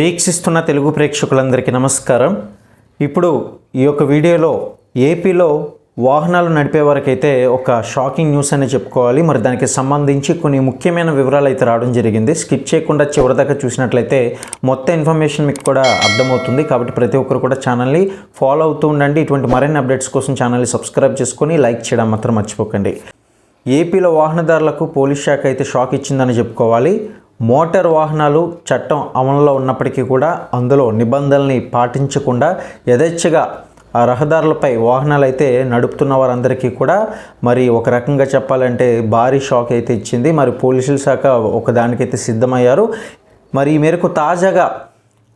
వీక్షిస్తున్న తెలుగు ప్రేక్షకులందరికీ నమస్కారం. ఇప్పుడు ఈ యొక్క వీడియోలో ఏపీలో వాహనాలు నడిపే వారికైతే ఒక షాకింగ్ న్యూస్ అనే చెప్పుకోవాలి. మరి దానికి సంబంధించి కొన్ని ముఖ్యమైన వివరాలు అయితే రావడం జరిగింది. స్కిప్ చేయకుండా చివరిదాకా చూసినట్లయితే మొత్తం ఇన్ఫర్మేషన్ మీకు కూడా అర్థమవుతుంది. కాబట్టి ప్రతి ఒక్కరు కూడా ఛానల్ని ఫాలో అవుతూ ఉండండి. ఇటువంటి మరిన్ని అప్డేట్స్ కోసం ఛానల్ని సబ్స్క్రైబ్ చేసుకొని లైక్ చేయడం మాత్రం మర్చిపోకండి. ఏపీలో వాహనదారులకు పోలీస్ శాఖ అయితే షాక్ ఇచ్చిందని చెప్పుకోవాలి. మోటార్ వాహనాలు చట్టం అమలులో ఉన్నప్పటికీ కూడా అందులో నిబంధనల్ని పాటించకుండా యథేచ్ఛగా ఆ రహదారులపై వాహనాలు అయితే నడుపుతున్న వారందరికీ కూడా మరి ఒక రకంగా చెప్పాలంటే భారీ షాక్ అయితే ఇచ్చింది. మరి పోలీసుల శాఖ ఒకదానికైతే సిద్ధమయ్యారు. మరి ఈ మేరకు తాజాగా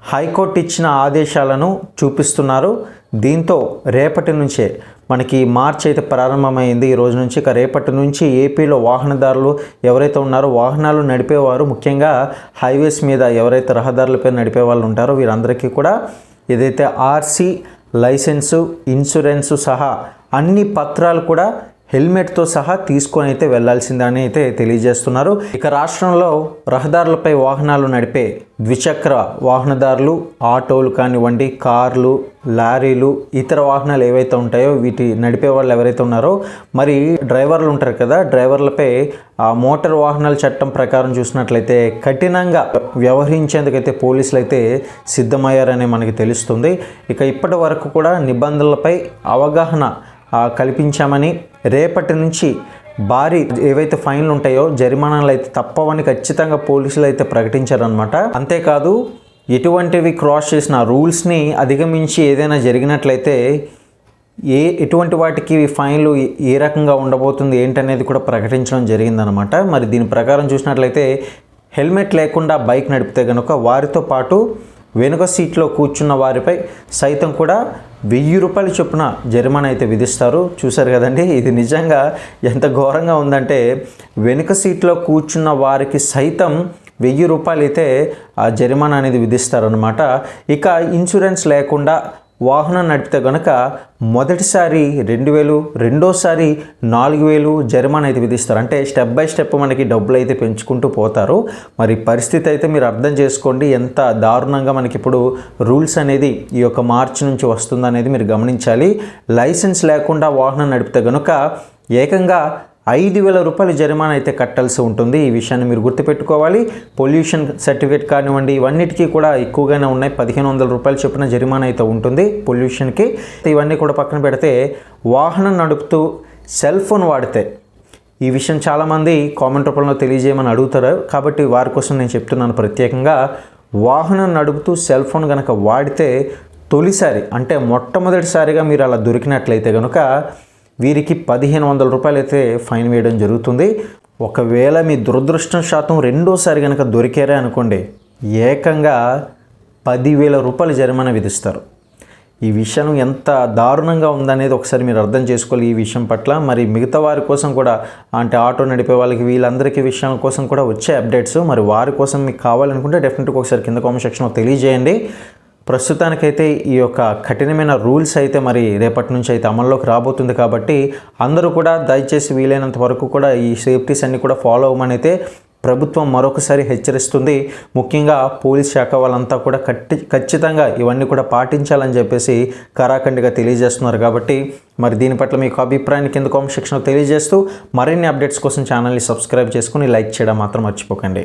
హైకోర్టు ఇచ్చిన ఆదేశాలను చూపిస్తున్నారు. దీంతో రేపటి నుంచే మనకి మార్చి అయితే ప్రారంభమైంది. ఈ రోజు నుంచి ఇక రేపటి నుంచి ఏపీలో వాహనదారులు ఎవరైతే ఉన్నారో వాహనాలు నడిపేవారు ముఖ్యంగా హైవేస్ మీద ఎవరైతే రహదారులపై నడిపే వాళ్ళు ఉంటారో వీరందరికీ కూడా ఏదైతే ఆర్సీ లైసెన్సు ఇన్సూరెన్సు సహా అన్ని పత్రాలు కూడా హెల్మెట్తో సహా తీసుకొని అయితే వెళ్ళాల్సిందని అయితే తెలియజేస్తున్నారు. ఇక రాష్ట్రంలో రహదారులపై వాహనాలు నడిపే ద్విచక్ర వాహనదారులు ఆటోలు కానివ్వండి కార్లు లారీలు ఇతర వాహనాలు ఏవైతే ఉంటాయో వీటి నడిపే వాళ్ళు ఎవరైతే ఉన్నారో మరి డ్రైవర్లు ఉంటారు కదా డ్రైవర్లపై ఆ మోటార్ వాహనాల చట్టం ప్రకారం చూసినట్లయితే కఠినంగా వ్యవహరించేందుకైతే పోలీసులు అయితే సిద్ధమయ్యారని మనకి తెలుస్తుంది. ఇక ఇప్పటి వరకు కూడా నిబంధనలపై అవగాహన కల్పించామని రేపటి నుంచి భారీ ఏవైతే ఫైన్లు ఉంటాయో జరిమానాలు అయితే తప్పవని ఖచ్చితంగా పోలీసులు అయితే ప్రకటించారనమాట అంతేకాదు ఎటువంటివి క్రాస్ చేసిన రూల్స్ని అధిగమించి ఏదైనా జరిగినట్లయితే ఏ ఎటువంటి వాటికి ఫైన్లు ఏ రకంగా ఉండబోతుంది ఏంటనేది కూడా ప్రకటించడం జరిగిందనమాట మరి దీని ప్రకారం చూసినట్లయితే హెల్మెట్ లేకుండా బైక్ నడిపితే కనుక వారితో పాటు వెనుక సీట్లో కూర్చున్న వారిపై సైతం కూడా వెయ్యి రూపాయలు చొప్పున జరిమానా అయితే విధిస్తారు. చూశారు కదండి ఇది నిజంగా ఎంత ఘోరంగా ఉందంటే వెనుక సీట్లో కూర్చున్న వారికి సైతం వెయ్యి రూపాయలు అయితే ఆ జరిమానా అనేది విధిస్తారనమాట ఇక ఇన్సూరెన్స్ లేకుండా వాహనం నడిపితే కనుక మొదటిసారి రెండు వేలు రెండోసారి నాలుగు వేలు జరిమానా అయితే విధిస్తారు. అంటే స్టెప్ బై స్టెప్ మనకి డబ్బులు అయితే పెంచుకుంటూ పోతారు. మరి పరిస్థితి అయితే మీరు అర్థం చేసుకోండి. ఎంత దారుణంగా మనకి ఇప్పుడు రూల్స్ అనేది ఈ యొక్క మార్చి నుంచి వస్తుందనేది మీరు గమనించాలి. లైసెన్స్ లేకుండా వాహనం నడిపితే కనుక ఏకంగా ఐదు వేల రూపాయల జరిమానా అయితే కట్టాల్సి ఉంటుంది. ఈ విషయాన్ని మీరు గుర్తుపెట్టుకోవాలి. పొల్యూషన్ సర్టిఫికేట్ కానివ్వండి ఇవన్నిటికీ కూడా ఎక్కువగానే ఉన్నాయి. పదిహేను వందల రూపాయలు చొప్పున జరిమానా అయితే ఉంటుంది పొల్యూషన్కి. ఇవన్నీ కూడా పక్కన పెడితే వాహనం నడుపుతూ సెల్ ఫోన్ వాడితే ఈ విషయం చాలామంది కామెంట్ రూపంలో తెలియజేయమని అడుగుతారు. కాబట్టి వారి కోసం నేను చెప్తున్నాను ప్రత్యేకంగా. వాహనం నడుపుతూ సెల్ ఫోన్ కనుక వాడితే తొలిసారి అంటే మొట్టమొదటిసారిగా మీరు అలా దొరికినట్లయితే కనుక వీరికి పదిహేను వందల రూపాయలు అయితే ఫైన్ వేయడం జరుగుతుంది. ఒకవేళ మీ దురదృష్టం శాతం రెండోసారి కనుక దొరికారే అనుకోండి ఏకంగా పదివేల రూపాయలు జరిమానా విధిస్తారు. ఈ విషయం ఎంత దారుణంగా ఉందనేది ఒకసారి మీరు అర్థం చేసుకోవాలి ఈ విషయం పట్ల. మరి మిగతా వారి కోసం కూడా అంటే ఆటో నడిపే వాళ్ళకి వీళ్ళందరికీ విషయాల కోసం కూడా వచ్చే అప్డేట్స్ మరి వారి కోసం మీకు కావాలనుకుంటే డెఫినెట్గా ఒకసారి కింద కామెంట్ సెక్షన్లో తెలియజేయండి. ప్రస్తుతానికైతే ఈ యొక్క కఠినమైన రూల్స్ అయితే మరి రేపటి నుంచి అయితే అమల్లోకి రాబోతుంది కాబట్టి అందరూ కూడా దయచేసి వీలైనంత వరకు కూడా ఈ సేఫ్టీస్ అన్ని కూడా ఫాలో అవ్వమనైతే ప్రభుత్వం మరొకసారి హెచ్చరిస్తుంది. ముఖ్యంగా పోలీస్ శాఖ వాళ్ళంతా కూడా కట్టి ఖచ్చితంగా ఇవన్నీ కూడా పాటించాలని చెప్పేసి కరాఖండిగా తెలియజేస్తున్నారు కాబట్టి మరి దీని పట్ల మీకు అభిప్రాయాన్ని కింద కామెంట్ సెక్షన్లో తెలియజేస్తూ మరిన్ని అప్డేట్స్ కోసం ఛానల్ని సబ్స్క్రైబ్ చేసుకుని లైక్ చేయడం మాత్రం మర్చిపోకండి.